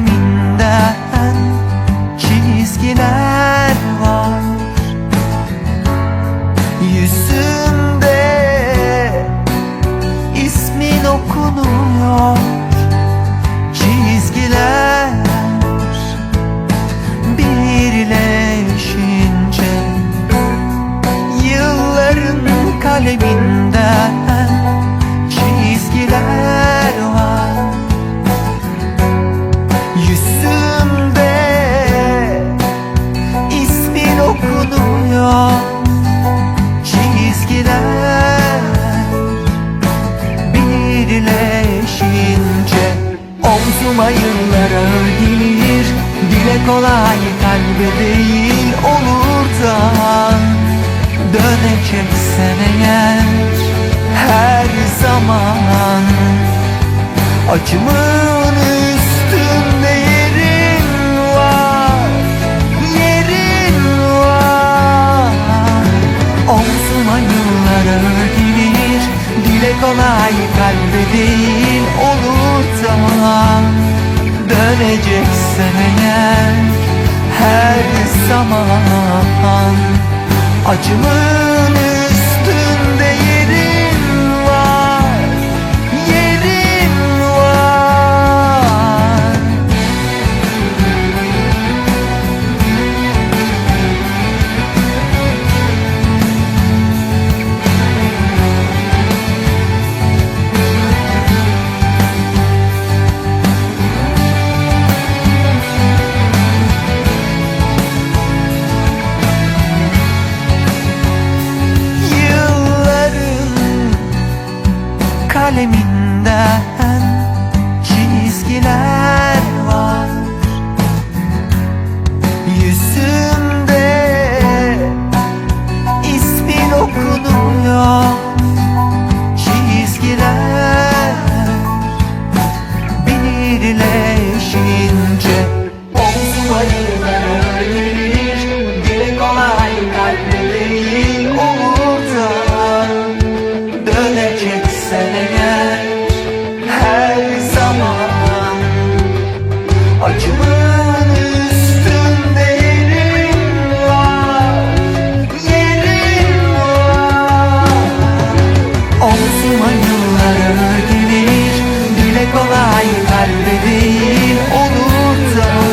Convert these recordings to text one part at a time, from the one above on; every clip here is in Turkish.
le okunuyor çizgiler Birleşince omzuma yıllar ağır gelir Dile kolay kalbe değil olur da Döneceksen eğer her zaman. Acımın Döneceksen eğer her zaman Acımın kaleminden kalbe değil olur da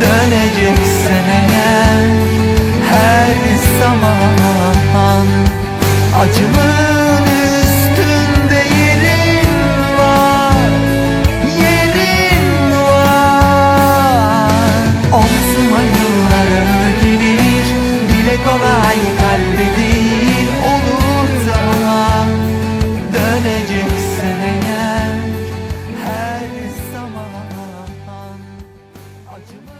Döneceksen eğer her zaman Acımın 아,